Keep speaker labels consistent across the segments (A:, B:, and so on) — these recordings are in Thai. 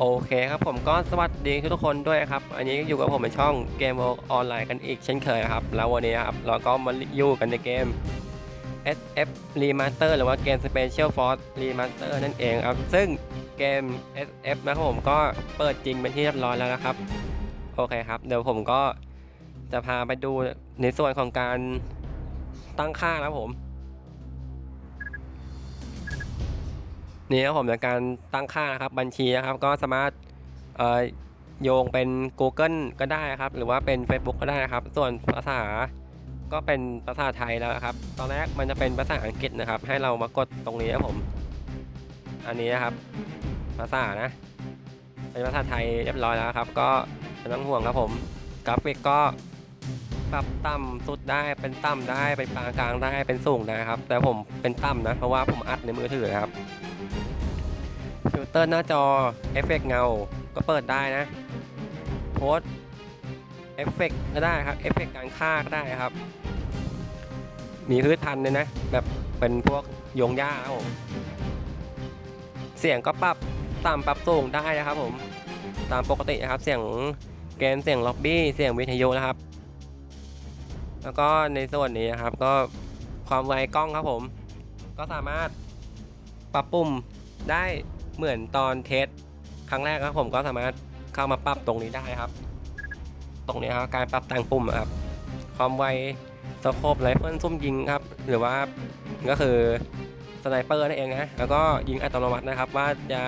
A: โอเคครับผมก็สวัสดีทุกคนด้วยครับ อันนี้อยู่กับผมในช่องเกมออนไลน์กันอีกเช่นเคยครับ แล้ววันนี้ครับเราก็มาอยู่กันในเกม SF Remaster หรือว่าเกม Special Force Remaster นั่นเองครับ ซึ่งเกม SF นะครับผมก็เปิดจริงเป็นที่เรียบร้อยแล้วนะครับ โอเคครับ เดี๋ยวผมก็จะพาไปดูในส่วนของการตั้งค่านะครับผม นี่ครับผมในการตั้งค่านะครับบัญชีนะครับก็สามารถเอ่อโยงเป็น Google ก็ได้ครับ หรือว่าเป็น Facebook ก็ได้ครับ ส่วนภาษาก็เป็นภาษาไทยแล้วครับ ตอนแรกมันจะเป็นภาษาอังกฤษนะครับ ให้เรามากดตรงนี้ครับผม อันนี้นะครับ ภาษานะ เป็นภาษาไทยเรียบร้อยแล้วครับ ก็ไม่ต้องห่วงครับผม กราฟิกก็ปรับต่ำสุดได้เป็นต่ำได้เป็นปานกลางได้เป็นสูงได้ครับ แต่ผมเป็นต่ำนะเพราะว่าผมอัดในมือถือนะครับ ฟิลเตอร์หน้าจอเอฟเฟกเงา ก็เปิดได้นะโพสเอฟเฟกก็ได้ครับเอฟเฟกการฆ่าก็ได้ครับ มีพืชพันธุ์เลยนะ แบบเป็นพวกยงหญ้าครับผมเสียงก็ปรับต่ำปรับสูงได้นะครับผมตามปกตินะครับเสียงเกมเสียงล็อบบี้เสียงวิทยุนะครับ แล้วก็ในส่วนนี้นะครับก็ความไวกล้องครับผม ก็สามารถปรับปุ่มได้ เหมือนตอนเทสครั้งแรกครับผมก็สามารถเข้ามาปรับตรงนี้ได้ครับ ตรงนี้ครับการปรับแต่งปุ่มครับความไวสโคปไรเฟิลซุ่มยิงครับ หรือว่าก็คือสไนเปอร์นั่นเองนะแล้วก็ยิงอัตโนมัตินะครับ ว่าจะ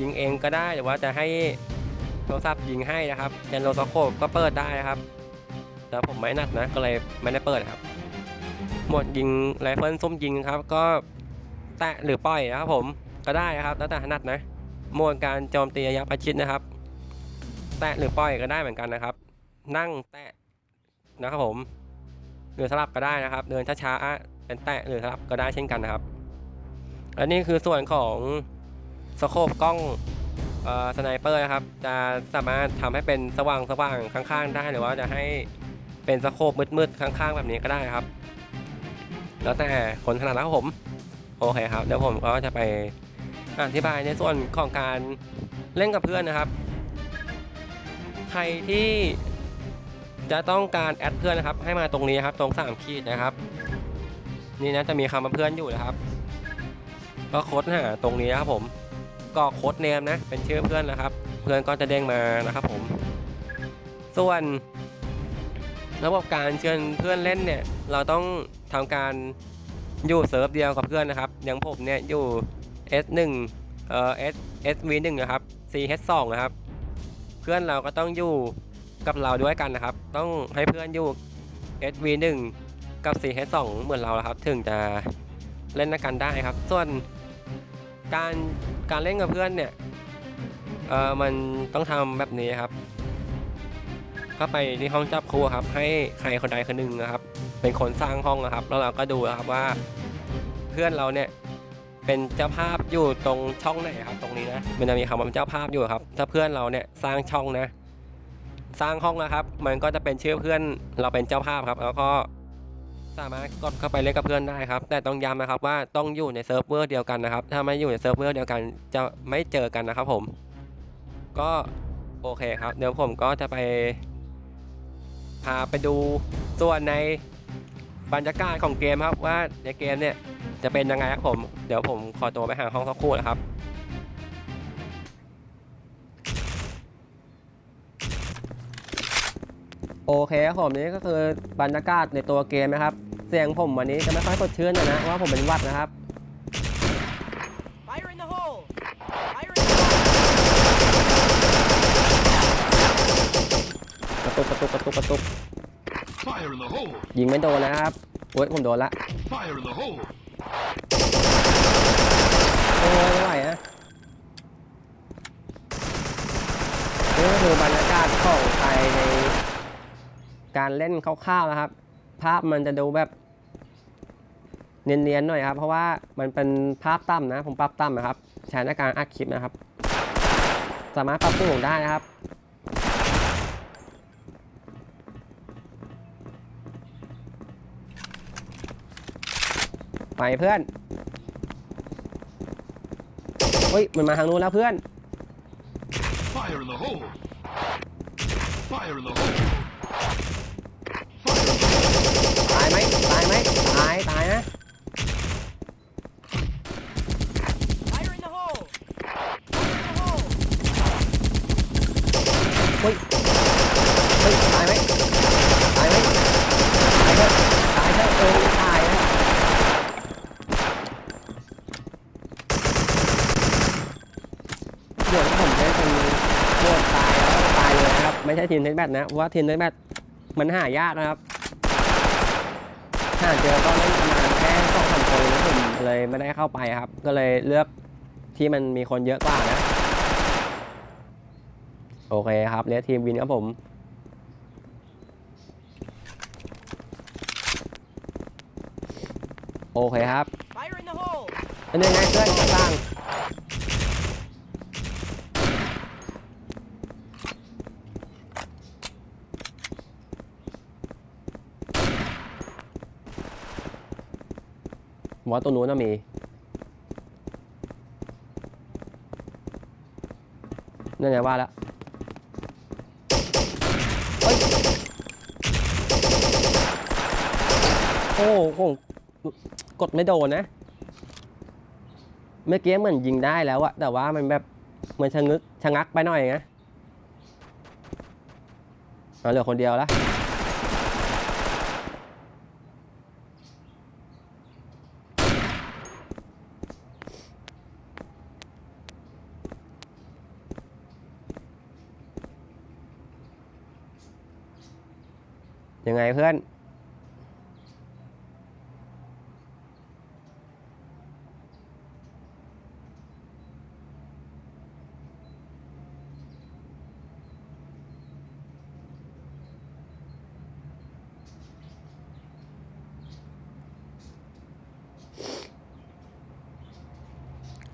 A: ยิงเองก็ได้หรือว่าจะให้โทรศัพท์ยิงให้นะครับแกนโลสโคปก็เปิดได้นะครับ แต่ผมไม่นัดนะก็เลยไม่ได้เปิดครับ หมดยิงไรเฟิลซุ่มยิงครับ ก็แตะหรือปล่อยนะครับผม ก็ได้นะครับแล้วแต่ถนัดนะโหมดการโจมตีระยะประชิดนะครับ แตะหรือปล่อยก็ได้เหมือนกันนะครับ นั่งแตะนะครับผมหรือสลับก็ได้นะครับ เดินช้าๆเป็นแตะหรือสลับก็ได้เช่นกันนะครับ อันนี้คือส่วนของสโคปกล้องสไนเปอร์นะครับ จะสามารถทำให้เป็นสว่างสว่างข้างๆ ได้หรือว่าจะให้เป็นสโคปมืดๆข้างๆ แบบนี้ก็ได้ครับ แล้วแต่คนถนัดนะครับผม โอเคครับ เดี๋ยวผมก็จะไป อธิบายในส่วนของการเล่นกับเพื่อนนะครับ ใครที่จะต้องการแอดเพื่อนนะครับ ให้มาตรงนี้ครับตรงสามขีดนะครับ นี่นะจะมีคำว่าเพื่อนอยู่นะครับ ก็ค้ดหาตรงนี้นะครับผมก็โค้ดเนมนะเป็นชื่อเพื่อนนะครับ เพื่อนก็จะเด้งมานะครับผม ส่วนระบบการเชิญเพื่อนเล่นเนี่ย เราต้องทำการอยู่เซิร์ฟเดียวกับเพื่อนนะครับอย่างผมเนี่ยอยู่ S1 เอ่อ S SV1 นะครับ CH2 นะครับ เพื่อนเราก็ต้องอยู่กับเราด้วยกันนะครับ ต้องให้เพื่อนอยู่ SV1 กับ CH2 เหมือนเรานะครับ ถึงจะเล่นกันได้ครับ ส่วนการการเล่นกับเพื่อนเนี่ยเอ่อมันต้องทำแบบนี้ครับ เข้าไปที่ห้องจับคู่ครับ ให้ใครคนใดคนหนึ่งนะครับ เป็นคนสร้างห้องนะครับ แล้วเราก็ดูนะครับว่าเพื่อนเราเนี่ย เป็นเจ้าภาพอยู่ตรงช่องไหนครับ ตรงนี้นะ มันจะมีคำว่าเจ้าภาพอยู่ครับ ถ้าเพื่อนเราเนี่ยสร้างช่องนะ สร้างห้องนะครับ มันก็จะเป็นชื่อเพื่อนเราเป็นเจ้าภาพครับ แล้วก็สามารถกดเข้าไปเล่นกับเพื่อนได้ครับ แต่ต้องย้ำนะครับว่าต้องอยู่ในเซิร์ฟเวอร์เดียวกันนะครับ ถ้าไม่อยู่ในเซิร์ฟเวอร์เดียวกันจะไม่เจอกันนะครับผม ก็โอเคครับ เดี๋ยวผมก็จะไปพาไปดูส่วนใน บรรยากาศของเกมครับว่าในเกมเนี่ยจะเป็นยังไงครับผม เดี๋ยวผมขอตัวไปหาห้องสักครู่นะครับโอเคครับผมนี่ก็คือบรรยากาศในตัวเกมนะครับ เสียงผมวันนี้จะไม่ค่อยสดชื่นหน่อยนะเพราะว่าผมเป็นหวัดนะครับ
B: Fire in the hole! Fire in the
A: กระตุกกระตุกกระตุกกระตุก
C: Fire in the hole!
A: ยิงไม่โดนนะครับโอ้ยผมโดนละ
C: Fire in the hole!
A: โอ้ยไม่ไหวนะนี่ก็คือบรรยากาศของไทยในการเล่นคร่าวๆนะครับ ภาพมันจะดูแบบเนียนๆหน่อยครับ เพราะว่ามันเป็นภาพต่ำนะ ผมปรับต่ำนะครับใช้ในการอัดคลิปนะครับ สามารถปรับสูงได้นะครับ ไปเพื่อนเฮ้ยมันมาทางนู้นแล้วเพื่อน
C: Fire in the hole! Fire in the hole! Fire in the hole!
A: ตายไหมตายไหมตายตายนะ
B: Fire in the hole! Fire in the hole!
A: เฮ้ยเฮ้ยตายไหมตายไหมตายเถอะตายเถอะเออตายนะเดี๋ยวผมจะเป็นโหวตตายแล้วตายเลยนะครับ ไม่ใช่ทีมเทนแบทนะเพราะว่าทีมเทนแบทมันหายากนะครับถ้าเจอก็เล่นประมาณแค่สองสามคนแล้วผมเลยไม่ได้เข้าไปครับ ก็เลยเลือกที่มันมีคนเยอะกว่านะโอเคครับเลียทีมวินครับผมโอเคครับ
B: Fire in the hole!
A: เป็นยังไงเพื่อนข้าง ว่าตัวนู้นน่ะมี นั่นไงว่าแล้วเฮ้ยโอ้โหกดไม่โดนนะ เมื่อกี้เหมือนยิงได้แล้วอะแต่ว่ามันแบบเหมือนชะงึกชะงักไปหน่อยนะเอาเหลือคนเดียวแล้ว ยังไงเพื่อน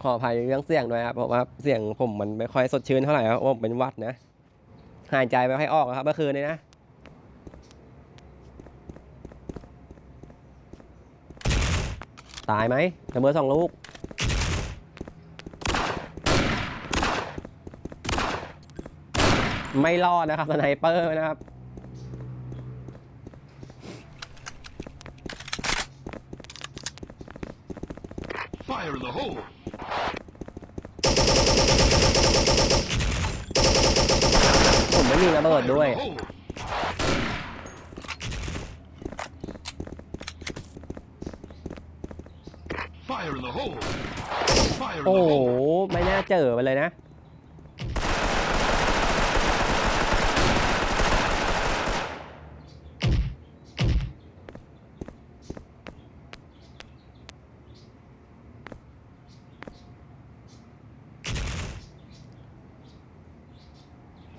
A: ขออภัยเรื่องเสียงด้วยครับเพราะว่าเสียงผมมันไม่ค่อยสดชื่นเท่าไหร่ครับผมเป็นวัดนะ หายใจไม่ค่อยออกครับเมื่อคืนนี้นะ ตายไหมระเบิดสองลูก ไม่รอดนะครับสไนเปอร์นะครับ
C: Fire in the hole!
A: ผมไม่มีระเบิด
C: Fire in
A: ด้วย
C: the hole! Fire in the hole! Fire in
A: โอ้โห ไม่น่าเจอไปเลยนะ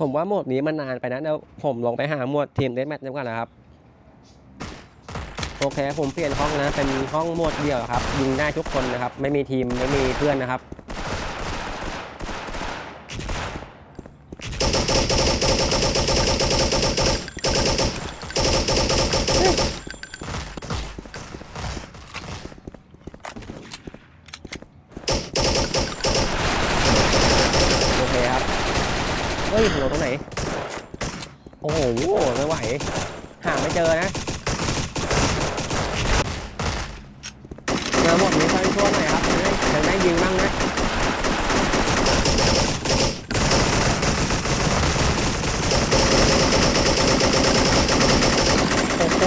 A: ผมว่าโหมดนี้มันนานไปนะเดี๋ยวผมลองไปหาหมวดทีมเดสแมทดีกว่านะครับ โอเคผมเปลี่ยนห้องนะเป็นห้องโหมดเดียวครับยิงได้ทุกคนนะครับ ไม่มีทีมไม่มีเพื่อนนะครับโอเคครับเฮ้ยหัวตรงไหน โอ้โหไม่ไหวหาไม่เจอนะ มาหมดนี้ค่อยช่วยหน่อยครับจะได้จะได้ยิงบ้างนะ โอ้โห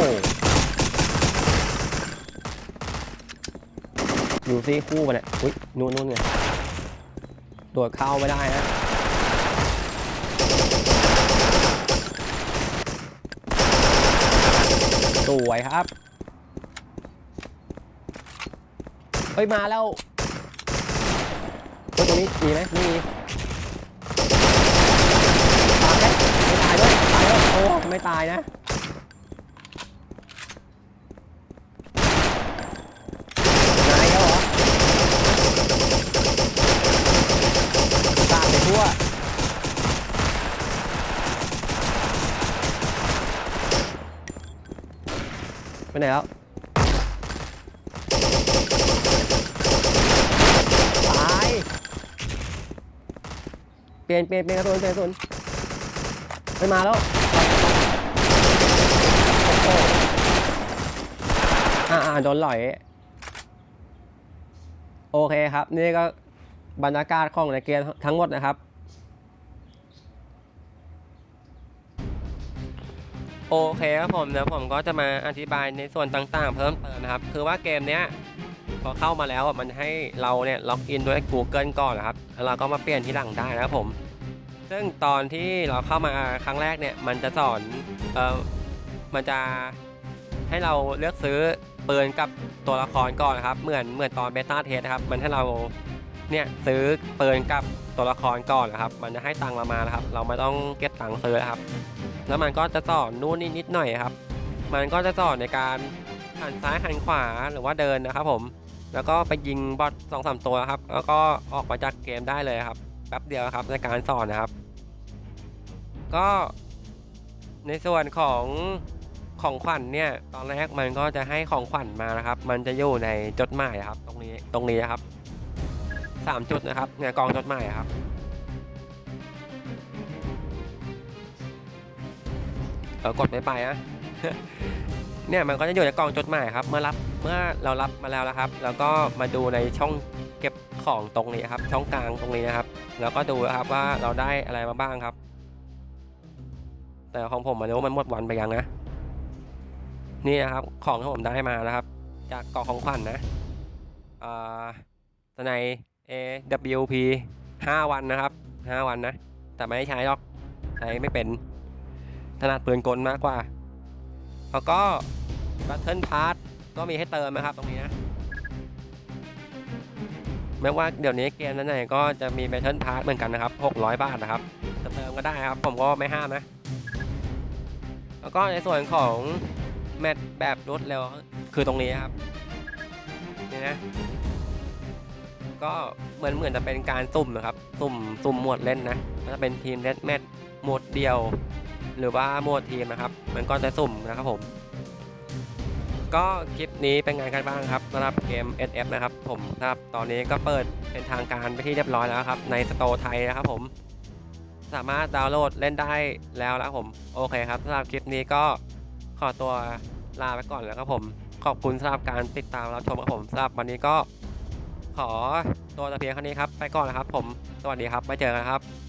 A: ดู ซิคู่มันเนี่ยอุ้ยนู่นนู่นไงโดดเข้าไม่ได้นะสวยครับเฮ้ยมาแล้วตรงนี้มีไหมไม่มีตายไหมไม่ตายด้วยตายแล้วโอ้ไม่ตายนะ นายแล้วเหรอตามไปทั่ว ไปไหนแล้ว ตาย เปลี่ยนเปลี่ยนเปลี่ยนกระสุนเปลี่ยนกระสุนไปมาแล้วอ่าอ่าโดนหลอย โอเคครับ นี่ก็บรรยากาศของในเกมทั้งหมดนะครับโอเคครับผมเดี๋ยวผมก็จะมาอธิบายในส่วนต่างๆ เพิ่มเติมนะครับ คือว่าเกมเนี้ย พอเข้ามาแล้วมันให้เราเนี่ยล็อกอินด้วย Google ก่อนนะครับ แล้วเราก็มาเปลี่ยนที่หลังได้นะครับผม ซึ่งตอนที่เราเข้ามาครั้งแรกเนี่ยมันจะสอนเออมันจะให้เราเลือกซื้อปืนกับตัวละครก่อนนะครับ เหมือนเหมือนตอนเบต้าเทสครับ มันให้เราเนี่ยซื้อปืนกับตัวละครก่อนนะครับ มันจะให้ตังค์เรามานะครับ เราไม่ต้องเก็บตังค์ซื้อนะครับ แล้วมันก็จะสอนนู่นนี่นิดหน่อยครับ มันก็จะสอนในการหันซ้ายหันขวาหรือว่าเดินนะครับผม แล้วก็ไปยิงบอทสองสามตัวครับ แล้วก็ออกมาจากเกมได้เลยครับแป๊บเดียวครับในการสอนนะครับ ก็ในส่วนของของขวัญเนี่ยตอนแรกมันก็จะให้ของขวัญมานะครับ มันจะอยู่ในจดหมายครับ ตรงนี้ตรงนี้นะครับสามจุดนะครับเนี่ยกองจดหมายครับ เออกดไม่ไปอะเนี่ยมันก็จะอยู่ในกองจดหมายครับ เมื่อรับ เมื่อเรารับมาแล้วนะครับ แล้วก็มาดูในช่องเก็บของตรงนี้ครับ ช่องกลางตรงนี้นะครับ แล้วก็ดูนะครับว่าเราได้อะไรมาบ้างครับ แต่ของผมมันรู้มันหมดวันไปยังนะ นี่นะครับ ของที่ผมได้มานะครับ จากกล่องของขวัญนะอ่าสไน AWP 5 วันนะครับ 5 วันนะ แต่ไม่ใช้หรอก ใช้ไม่เป็นถนัดปืนกลมากกว่า แล้วก็บัตเทิลพาร์ท ก็มีให้เติมนะครับตรงนี้นะไม่ว่าเดี๋ยวนี้เกมนั้นไหนก็จะมี b บ t เทิลพาร์ทเหมือนกันนะครับ 600 บาทนะครับจะเติมก็ได้ครับ ผมก็ไม่ห้ามนะ แล้วก็ในส่วนของแมตช์แบบรวดเร็วคือตรงนี้ครับนี่นะก็เหมือนเหมือนจะเป็นการสุ่มนะครับสุ่มสุ่มหมวดเล่นนะก็จะเป็นทีมเล่นแมตช์หมวดเดียว หรือว่าหมวดทีมนะครับ มันก็จะสุ่มนะครับผม ก็คลิปนี้เป็นไงกันบ้างครับสำหรับเกม SF นะครับผมครับตอนนี้ก็เปิดเป็นทางการไปที่เรียบร้อยแล้วครับ ในสโตร์ไทยนะครับผม สามารถดาวน์โหลดเล่นได้แล้วนะครับผมโอเคครับสำหรับคลิปนี้ก็ขอตัวลาไปก่อนแล้วครับผม ขอบคุณสำหรับการติดตามรับชมครับผมสำหรับวันนี้ก็ขอตัวแต่เพียงเท่านี้ครับ ไปก่อนนะครับผม สวัสดีครับไว้เจอกันครับ